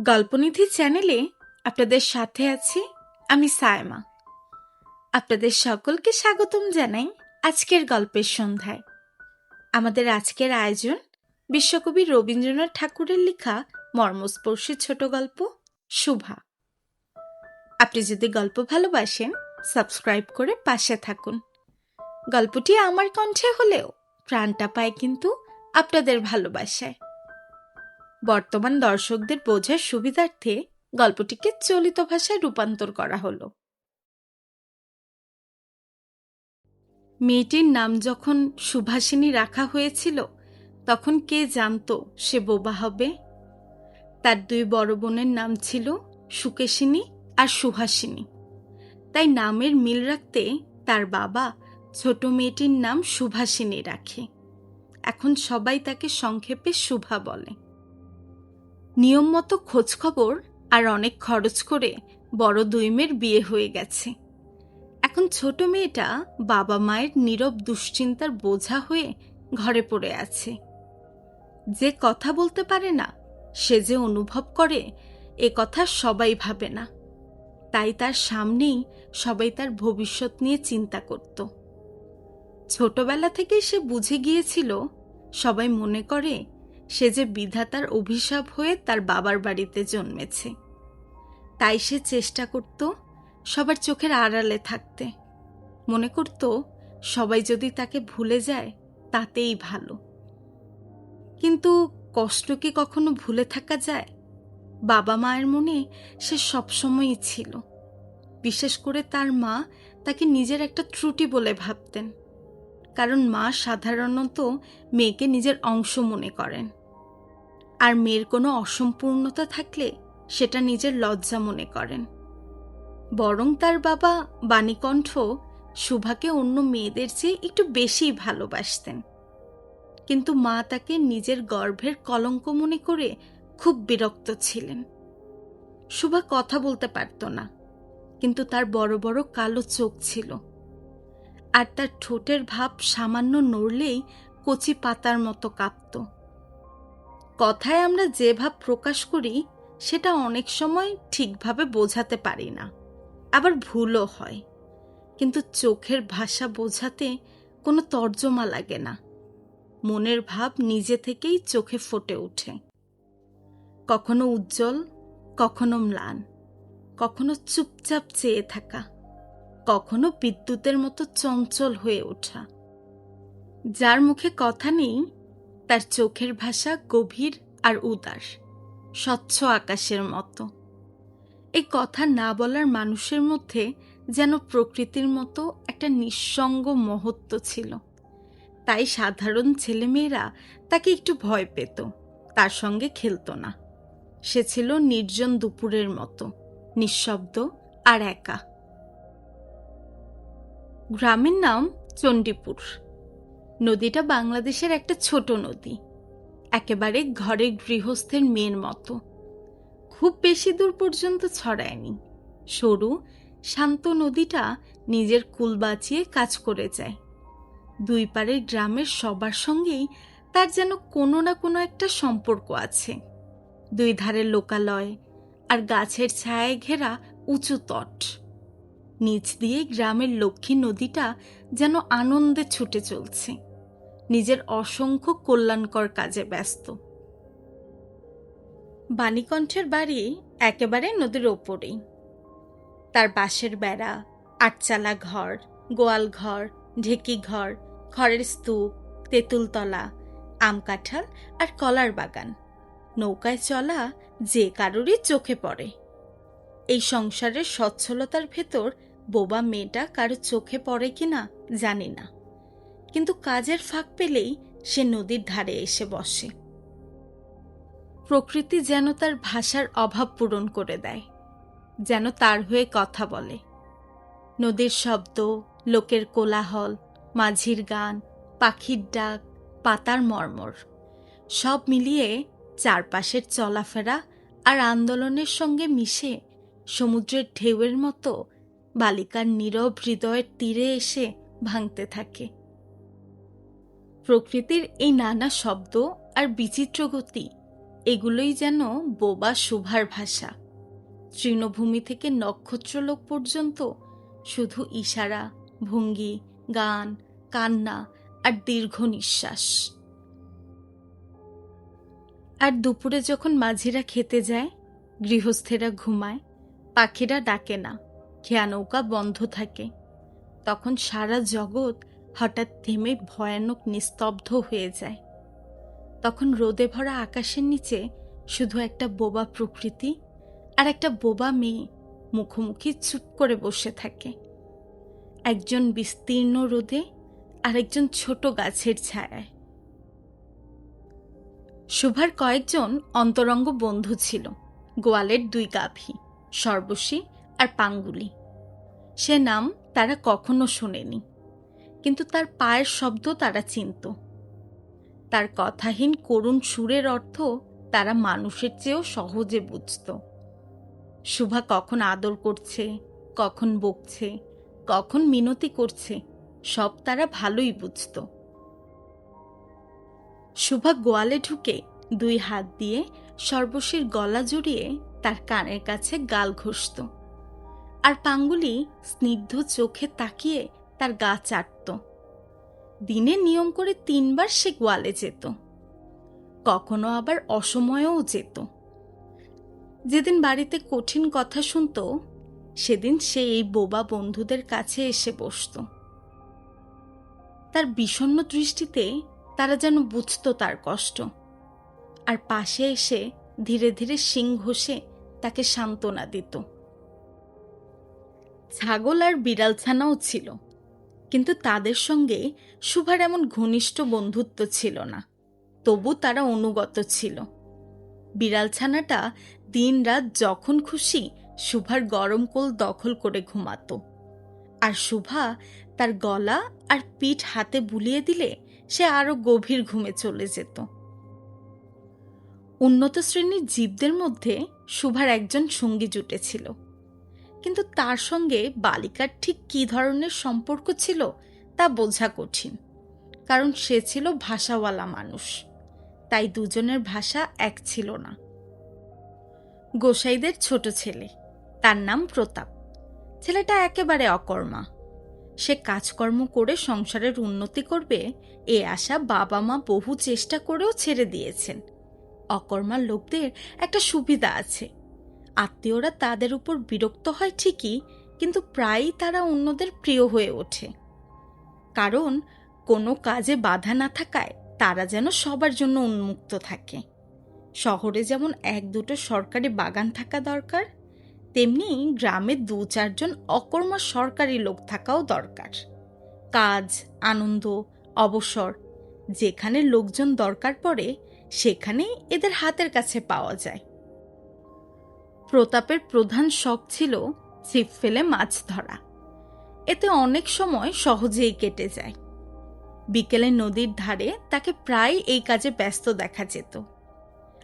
গল্পনিধি চ্যানেলে আপনাদের সাথে আছি আমি সায়মা। আপনাদের সকলকে স্বাগতম জানাই আজকের গল্পের সন্ধ্যায়। আমাদের আজকের আয়োজন বিশ্বকবি রবীন্দ্রনাথ ঠাকুরের লেখা মর্মস্পর্শী ছোট গল্প শুভা। আপনি যদি গল্প ভালোবাসেন, সাবস্ক্রাইব করে পাশে থাকুন। গল্পটি আমার কণ্ঠে হলেও প্রাণটা পায় কিন্তু আপনাদের ভালোবাসায়। বর্তমান দর্শকদের বোঝার সুবিধার্থে গল্পটিকে চলিত ভাষায় রূপান্তর করা হলো। মেয়েটির নাম যখন সুভাষিনী রাখা হয়েছিল, তখন কে জানতো সে বোবা হবে? তার দুই বড় বোনের নাম ছিল সুকেশিনী আর সুহাসিনী তাই নামের মিল রাখতে তার বাবা ছোট মেয়েটির নাম সুভাষিনী রাখে। এখন সবাই তাকে সংক্ষেপে শুভা বলে। নিয়ম মতো খোঁজখবর আর অনেক খরচ করে বড় দুই মেয়ের বিয়ে হয়ে গেছে। এখন ছোট মেয়েটা বাবা মায়ের নীরব দুশ্চিন্তার বোঝা হয়ে ঘরে পড়ে আছে। যে কথা বলতে পারে না, সে যে অনুভব করে, এ কথা সবাই ভাবে না। তাই তার সামনেই সবাই তার ভবিষ্যৎ নিয়ে চিন্তা করত। ছোটবেলা থেকেই সে বুঝে গিয়েছিল, সবাই মনে করে সে যে বিধাতার অভিশাপ হয়ে তার বাবার বাড়িতে জন্মেছে। তাই সে চেষ্টা করত সবার চোখের আড়ালে থাকতে। মনে করত সবাই যদি তাকে ভুলে যায়, তাতেই ভালো। কিন্তু কষ্ট কি কখনো ভুলে থাকা যায়? বাবা মায়ের মনে সে সবসময়ই ছিল। বিশেষ করে তার মা তাকে নিজের একটা ত্রুটি বলে ভাবতেন। কারণ মা সাধারণত মেয়েকে নিজের অংশ মনে করেন। আর মেয়ের কোনো অসম্পূর্ণতা থাকলে সেটা নিজের লজ্জা মনে করেন। বরং তার বাবা বাণীকণ্ঠ শুভাকে অন্য মেয়েদের চেয়ে একটু বেশি ভালোবাসতেন। কিন্তু মা তাকে নিজের গর্ভের কলঙ্ক মনে করে খুব বিরক্ত ছিলেন। শুভা কথা বলতে পারত না, কিন্তু তার বড় বড় কালো চোখ ছিল। আর তার ঠোঁটের ভাব সামান্য নড়লেই কচি পাতার মতো কাঁপত। কথায় আমরা যে ভাব প্রকাশ করি, সেটা অনেক সময় ঠিকভাবে বোঝাতে পারি না। আবার ভুলও হয়। কিন্তু চোখের ভাষা বোঝাতে কোনো তর্জমা লাগে না। মনের ভাব নিজে থেকেই চোখে ফুটে ওঠে। কখনো উজ্জ্বল, কখনো ম্লান, কখনো চুপচাপ চেয়ে থাকা। কখনো বিদ্যুতের মতো চঞ্চল হয়ে ওঠা। যার মুখে কথা নেই, তার চোখের ভাষা গভীর আর উদাস, স্বচ্ছ আকাশের মতো। এই কথা না বলার মানুষের মধ্যে যেন প্রকৃতির মতো একটা নিঃসঙ্গ মহত্ব ছিল। তাই সাধারণ ছেলেমেয়েরা তাকে একটু ভয় পেত, তার সঙ্গে খেলত না। সে ছিল নির্জন দুপুরের মতো, নিঃশব্দ আর একা। গ্রামের নাম চণ্ডীপুর। নদীটা বাংলাদেশের একটা ছোট নদী। একেবারে ঘরে গৃহস্থের মেয়ের মতো। খুব বেশি দূর পর্যন্ত ছড়ায়নি। সরু, শান্ত নদীটা নিজের কুল বাঁচিয়ে কাজ করে যায়। দুই পারের গ্রামের সবার সঙ্গেই তার যেন কোনো না কোনো একটা সম্পর্ক আছে। দুই ধারে লোকালয় আর গাছের ছায়ায় ঘেরা উঁচু তট। নিচ দিয়ে গ্রামের লক্ষ্মী নদীটা যেন আনন্দে ছুটে চলছে। নিজের অসংখ্য কল্যাণকর কাজে ব্যস্ত। বাণীকণ্ঠের বাড়ি একেবারে নদীর ওপরেই। তার বাঁশের বেড়া, আটচালা ঘর, গোয়াল ঘর, ঢেকি ঘর, খড়ের স্তূপ, তেঁতুলতলা, আম কাঁঠাল আর কলার বাগান। নৌকায় চলা যে কারোরই চোখে পড়ে। এই সংসারের সচ্ছলতার ভেতর বোবা মেয়েটা কারও চোখে পড়ে কিনা জানি না। কিন্তু কাজের ফাঁক পেলেই সে নদীর ধারে এসে বসে। প্রকৃতি যেন তার ভাষার অভাব পূরণ করে দেয়, যেন তার হয়ে কথা বলে। নদীর শব্দ, লোকের কোলাহল, মাঝির গান, পাখির ডাক, পাতার মর্মর, সব মিলিয়ে চারপাশের চলাফেরা আর আন্দোলনের সঙ্গে মিশে সমুদ্রের ঢেউয়ের মতো বালিকার নীরব হৃদয়ের তীরে এসে ভাঙতে থাকে। প্রকৃতির এই নানা শব্দ আর বিচিত্র গতি, এগুলোই যেন বোবা শোভার ভাষা। তৃণভূমি থেকে নক্ষত্রলোক পর্যন্ত শুধু ইশারা, ভঙ্গি, গান, কান্না আর দীর্ঘ নিঃশ্বাস। আর দুপুরে যখন মাঝিরা খেতে যায়, গৃহস্থেরা ঘুমায়, পাখিরা ডাকে না। খেয়া নৌকা বন্ধ থাকে। তখন সারা জগৎ হঠাৎ থেমে ভয়ানক নিস্তব্ধ হয়ে যায়। তখন রোদে ভরা আকাশের নিচে শুধু একটা বোবা প্রকৃতি আর একটা বোবা মেয়ে মুখোমুখি চুপ করে বসে থাকে। একজন বিস্তীর্ণ রোদে আর একজন ছোট গাছের ছায়ায়। শুভার কয়েকজন অন্তরঙ্গ বন্ধু ছিল, গোয়ালের দুই গাভী, সর্বশী আর পাঙ্গুলি। সে নাম তারা কখনো শোনেনি, কিন্তু তার পায়ের শব্দ তারা চিনত। তার কথাহীন করুণ সুরের অর্থ তারা মানুষের চেয়েও সহজে বুঝত। শুভা কখন আদর করছে, কখন বকছে, কখন মিনতি করছে, সব তারা ভালোই বুঝত। শুভা গোয়ালে ঢুকে দুই হাত দিয়ে সর্বশীর গলা জড়িয়ে তার কানের কাছে গাল ঘষত। আর পাঙ্গুলি স্নিগ্ধ চোখে তাকিয়ে তার গা চাটত। দিনে নিয়ম করে তিনবার সে গোয়ালে যেত। কখনো আবার অসময়েও যেত। যেদিন বাড়িতে কঠিন কথা শুনত, সেদিন সে এই বোবা বন্ধুদের কাছে এসে বসত। তার বিষণ্ন দৃষ্টিতে তারা যেন বুঝত তার কষ্ট। আর পাশে এসে ধীরে ধীরে সিং ঘষে তাকে সান্ত্বনা দিত। ছাগল আর বিড়াল ছানাও ছিল। কিন্তু তাদের সঙ্গে সুভার এমন ঘনিষ্ঠ বন্ধুত্ব ছিল না। তবু তারা অনুগত ছিল। বিড়াল ছানাটা দিন রাত যখন খুশি সুভার গরম কোল দখল করে ঘুমাত। আর শুভা তার গলা আর পিঠ হাতে বুলিয়ে দিলে সে আরও গভীর ঘুমে চলে যেত। উন্নত শ্রেণির জীবদের মধ্যে শুভার একজন সঙ্গী জুটেছিল। কিন্তু তার সঙ্গে বালিকার ঠিক কী ধরনের সম্পর্ক ছিল তা বোঝা কঠিন, কারণ সে ছিল ভাষাওয়ালা মানুষ, তাই দুজনের ভাষা এক ছিল না। গোসাইদের ছোট ছেলে, তার নাম প্রতাপ। ছেলেটা একেবারে অকর্মা। সে কাজকর্ম করে সংসারের উন্নতি করবে, এ আশা বাবা মা বহু চেষ্টা করেও ছেড়ে দিয়েছেন। অকর্মার লোকদের একটা সুবিধা আছে। আত্মীয়রা তাদের উপর বিরক্ত হয় ঠিকই, কিন্তু প্রায়ই তারা অন্যদের প্রিয় হয়ে ওঠে। কারণ কোনো কাজে বাধা না থাকায় তারা যেন সবার জন্য উন্মুক্ত থাকে। শহরে যেমন এক দুটো সরকারি বাগান থাকা দরকার, তেমনি গ্রামে দু চারজন অকর্মা সরকারি লোক থাকাও দরকার। কাজ, আনন্দ, অবসর, যেখানে লোকজন দরকার পড়ে, সেখানেই এদের হাতের কাছে পাওয়া যায়। প্রতাপের প্রধান শখ ছিল ছিপ ফেলে মাছ ধরা। এতে অনেক সময় সহজেই কেটে যায়। বিকেলে নদীর ধারে তাকে প্রায় এই কাজে ব্যস্ত দেখা যেত।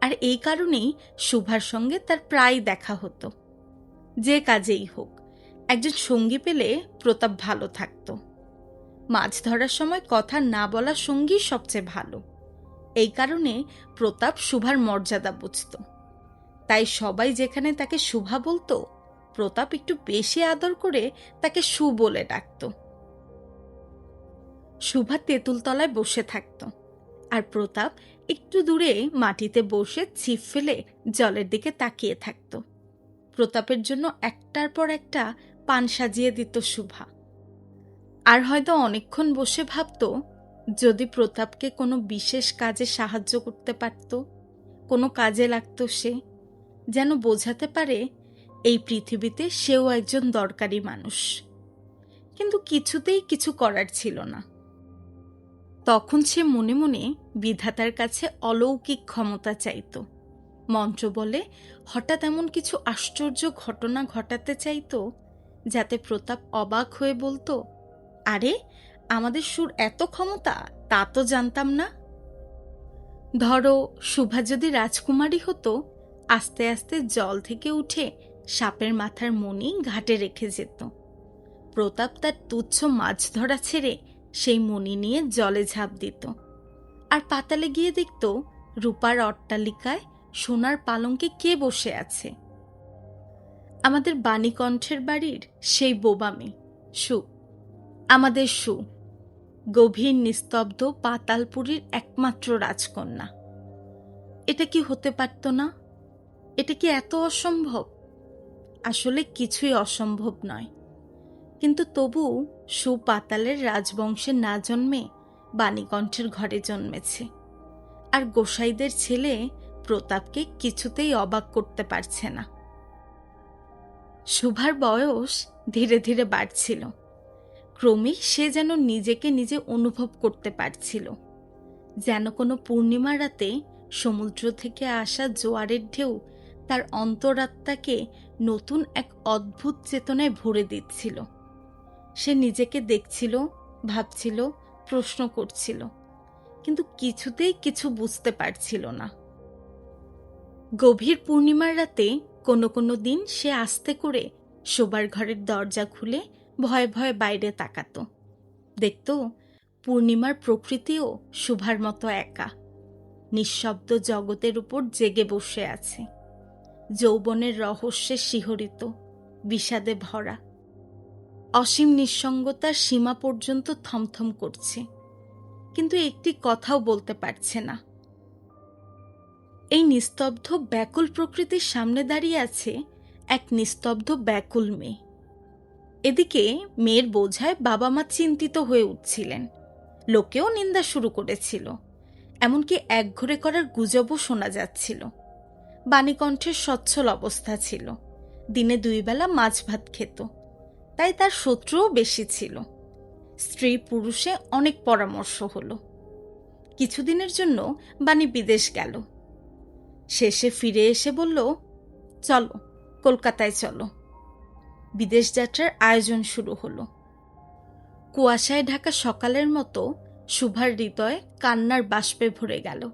আর এই কারণেই শুভার সঙ্গে তার প্রায় দেখা হতো। যে কাজেই হোক, একজন সঙ্গী পেলে প্রতাপ ভালো থাকত। মাছ ধরার সময় কথা না বলা সঙ্গী সবচেয়ে ভালো। এই কারণে প্রতাপ শুভার মর্যাদা বুঝত। তাই সবাই যেখানে তাকে শুভা বলতো, প্রতাপ একটু বেশি আদর করে তাকে সু বলে ডাকত। শুভা তেঁতুলতলায় বসে থাকত আর প্রতাপ একটু দূরে মাটিতে বসে ছিপ ফেলে জলের দিকে তাকিয়ে থাকত। প্রতাপের জন্য একটার পর একটা পান সাজিয়ে দিত শুভা। আর হয়তো অনেকক্ষণ বসে ভাবত, যদি প্রতাপকে কোনো বিশেষ কাজে সাহায্য করতে পারত, কোনো কাজে লাগত সে যেন বোঝাতে পারে, এই পৃথিবীতে সেও একজন দরকারি মানুষ। কিন্তু কিছুতেই কিছু করার ছিল না। তখন সে মনে মনে বিধাতার কাছে অলৌকিক ক্ষমতা চাইত। মন্ত্র বলে, হঠাৎ এমন কিছু আশ্চর্য ঘটনা ঘটাতে চাইত, যাতে প্রতাপ অবাক হয়ে বলতো, আরে, আমাদের সুর এত ক্ষমতা, তা তো জানতাম না। ধরো, শুভা যদি রাজকুমারী হতো আস্তে আস্তে জল থেকে উঠে সাপের মাথার মনি ঘাটে রেখে যেত। প্রতাপ তার তুচ্ছ মাছ ধরা ছেড়ে সেই মণি নিয়ে জলে ঝাঁপ দিত। আর পাতালে গিয়ে দেখত রূপার অট্টালিকায় সোনার পালঙ্কে কে বসে আছে। আমাদের বাণীকণ্ঠের বাড়ির সেই বোবামি সু। আমাদের সু, গভীর নিস্তব্ধ পাতালপুরীর একমাত্র রাজকন্যা। এটা কি হতে পারত না? এটা কি এত অসম্ভব? আসলে কিছুই অসম্ভব নয়। কিন্তু তবু সুপাতালের রাজবংশে না জন্মে বাণীকণ্ঠের ঘরে জন্মেছে। আর গোসাইদের ছেলে প্রতাপকে কিছুতেই অবাক করতে পারছে না। শুভার বয়স ধীরে ধীরে বাড়ছিল। ক্রমেই সে যেন নিজেকে নিজে অনুভব করতে পারছিল। যেন কোনো পূর্ণিমা রাতে সমুদ্র থেকে আসা জোয়ারের ঢেউ তার অন্তরাত্মাকে নতুন এক অদ্ভুত চেতনায় ভরে দিচ্ছিল। সে নিজেকে দেখছিল, ভাবছিল, প্রশ্ন করছিল, কিন্তু কিছুতেই কিছু বুঝতে পারছিল না। গভীর পূর্ণিমার রাতে কোনো কোনো দিন সে আস্তে করে শোবার ঘরের দরজা খুলে ভয়ে ভয়ে বাইরে তাকাত। দেখত, পূর্ণিমার প্রকৃতিও শুভার মতো একা, নিঃশব্দ জগতের উপর জেগে বসে আছে। যৌবনের রহস্যে শিহরিত, বিষাদে ভরা। অসীম নিঃসঙ্গতার সীমা পর্যন্ত থমথম করছে, কিন্তু একটি কথাও বলতে পারছে না। এই নিস্তব্ধ ব্যাকুল প্রকৃতির সামনে দাঁড়িয়ে আছে এক নিস্তব্ধ ব্যাকুল মেয়ে। এদিকে মেয়ের বোঝায় বাবা মা চিন্তিত হয়ে উঠছিলেন। লোকেও নিন্দা শুরু করেছিল, এমনকি একঘরে করার গুজবও শোনা যাচ্ছিল। বাণীকণ্ঠের সচ্ছল অবস্থা ছিল। দিনে দুই বেলা মাছ ভাত খেত। তাই তার শত্রুও বেশি ছিল। স্ত্রী পুরুষে অনেক পরামর্শ হলো। কিছুদিনের জন্য বাণী বিদেশ গেল। শেষে ফিরে এসে বলল, চলো, কলকাতায় চলো। বিদেশ যাত্রার আয়োজন শুরু হলো। কুয়াশায় ঢাকা সকালের মতো শুভার হৃদয় কান্নার বাষ্পে ভরে গেল।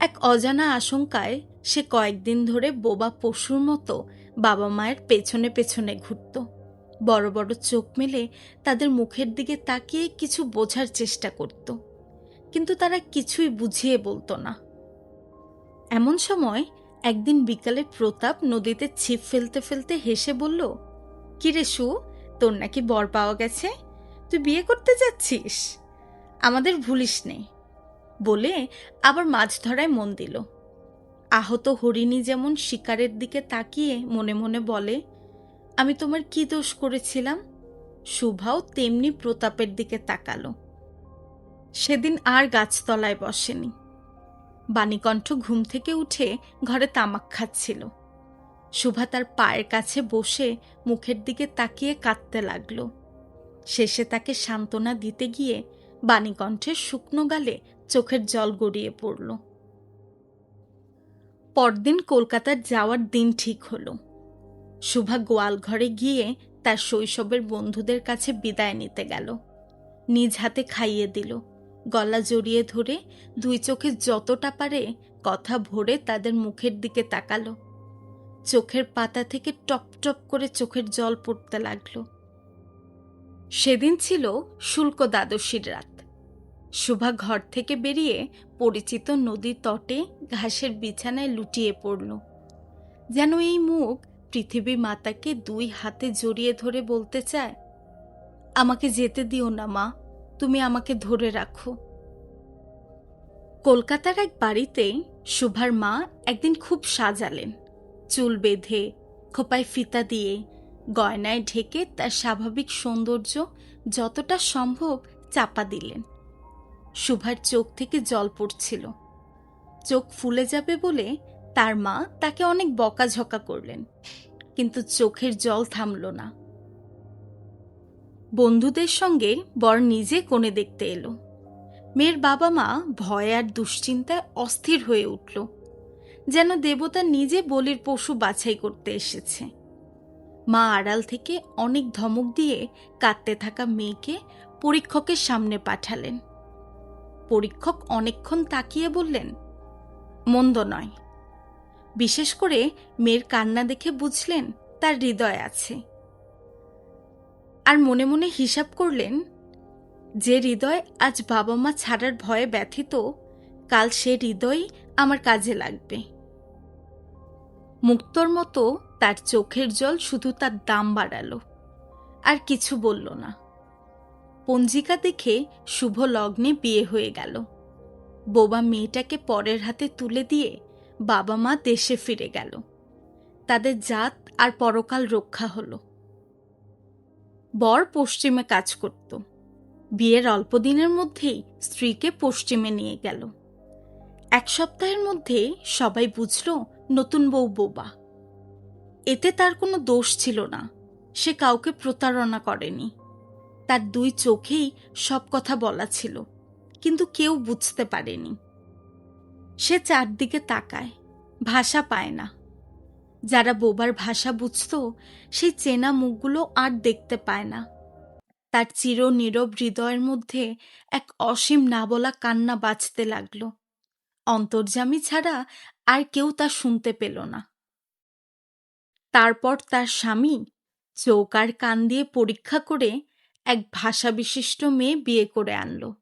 এক অজানা আশঙ্কায় সে কয়েকদিন ধরে বোবা পশুর মতো বাবা মায়ের পেছনে পেছনে ঘুরত। বড় বড় চোখ মেলে তাদের মুখের দিকে তাকিয়ে কিছু বোঝার চেষ্টা করত। কিন্তু তারা কিছুই বুঝিয়ে বলতো না। এমন সময় একদিন বিকালে প্রতাপ নদীতে ছিপ ফেলতে ফেলতে হেসে বলল কিরে সু, তোর নাকি বর পাওয়া গেছে? তুই বিয়ে করতে যাচ্ছিস? আমাদের ভুলিস নে। বলে আবার মাছ ধরায় মন দিল। আহত হরিণী যেমন শিকারের দিকে তাকিয়ে মনে মনে বলে, আমি তোমার কি দোষ করেছিলাম? শুভাও তেমনি প্রতাপের দিকে তাকালো। সেদিন আর গাছতলায় বসেনি। বাণীকণ্ঠ ঘুম থেকে উঠে ঘরে তামাক খাচ্ছিল। শুভা তার পায়ের কাছে বসে মুখের দিকে তাকিয়ে কাঁদতে লাগল। শেষে তাকে সান্ত্বনা দিতে গিয়ে বাণীকণ্ঠের শুকনো গালে চোখের জল গড়িয়ে পড়ল। পরদিন কলকাতার যাওয়ার দিন ঠিক হলো। শুভা গোয়াল ঘরে গিয়ে তার শৈশবের বন্ধুদের কাছে বিদায় নিতে গেল। নিজ হাতে খাইয়ে দিল। গলা জড়িয়ে ধরে দুই চোখে যতটা পারে কথা ভরে তাদের মুখের দিকে তাকালো। চোখের পাতা থেকে টপ টপ করে চোখের জল পড়তে লাগল। সেদিন ছিল শুল্ক দ্বাদশীর রাত। শুভা ঘর থেকে বেরিয়ে পরিচিত নদীর তটে ঘাসের বিছানায় লুটিয়ে পড়ল। যেন এই মুখ পৃথিবী মাতাকে দুই হাতে জড়িয়ে ধরে বলতে চায়, আমাকে যেতে দিও না, মা, তুমি আমাকে ধরে রাখো। কলকাতার এক বাড়িতে শুভার মা একদিন খুব সাজালেন। চুল বেঁধে, খোপায় ফিতা দিয়ে, গয়নায় ঢেকে তার স্বাভাবিক সৌন্দর্য যতটা সম্ভব চাপা দিলেন। শুভার চোখ থেকে জল পড়ছিল। চোখ ফুলে যাবে বলে তার মা তাকে অনেক বকাঝকা করলেন, কিন্তু চোখের জল থামল না। বন্ধুদের সঙ্গে বর নিজে কোণে দেখতে এলো। মেয়ের বাবা মা ভয় আর দুশ্চিন্তায় অস্থির হয়ে উঠল, যেন দেবতা নিজে বলির পশু বাছাই করতে এসেছে। মা আড়াল থেকে অনেক ধমক দিয়ে কাঁদতে থাকা মেয়েকে পরীক্ষকের সামনে পাঠালেন। পরীক্ষক অনেকক্ষণ তাকিয়ে বললেন, মন্দ নয়। বিশেষ করে মেয়ের কান্না দেখে বুঝলেন তার হৃদয় আছে। আর মনে মনে হিসাব করলেন, যে হৃদয় আজ বাবা মা ছাড়ার ভয়ে ব্যথিত, কাল সে হৃদয়ই আমার কাজে লাগবে। মুক্তর মতো তার চোখের জল শুধু তার দাম বাড়ালো, আর কিছু বলল না। পঞ্জিকা দেখে শুভ লগ্নে বিয়ে হয়ে গেল। বোবা মেয়েটাকে পরের হাতে তুলে দিয়ে বাবা মা দেশে ফিরে গেল। তাদের জাত আর পরকাল রক্ষা হলো। বর পশ্চিমে কাজ করত। বিয়ের অল্প দিনের মধ্যেই স্ত্রীকে পশ্চিমে নিয়ে গেল। এক সপ্তাহের মধ্যে সবাই বুঝল নতুন বউ বোবা। এতে তার কোনো দোষ ছিল না। সে কাউকে প্রতারণা করেনি। তার দুই চোখেই সব কথা বলা ছিল, কিন্তু কেউ বুঝতে পারেনি। সে চারদিকে তাকায়, ভাষা পায় না। যারা বোবার ভাষা বুঝত, সেই চেনা মুখগুলো আর দেখতে পায় না। তার চির নীরব হৃদয়ের মধ্যে এক অসীম না বলা কান্না বাজতে লাগল। অন্তর্জামী ছাড়া আর কেউ তা শুনতে পেল না। তারপর তার স্বামী চৌকার কান দিয়ে পরীক্ষা করে এক ভাষা বিশিষ্ট মেয়ে বিয়ে করে আনলো।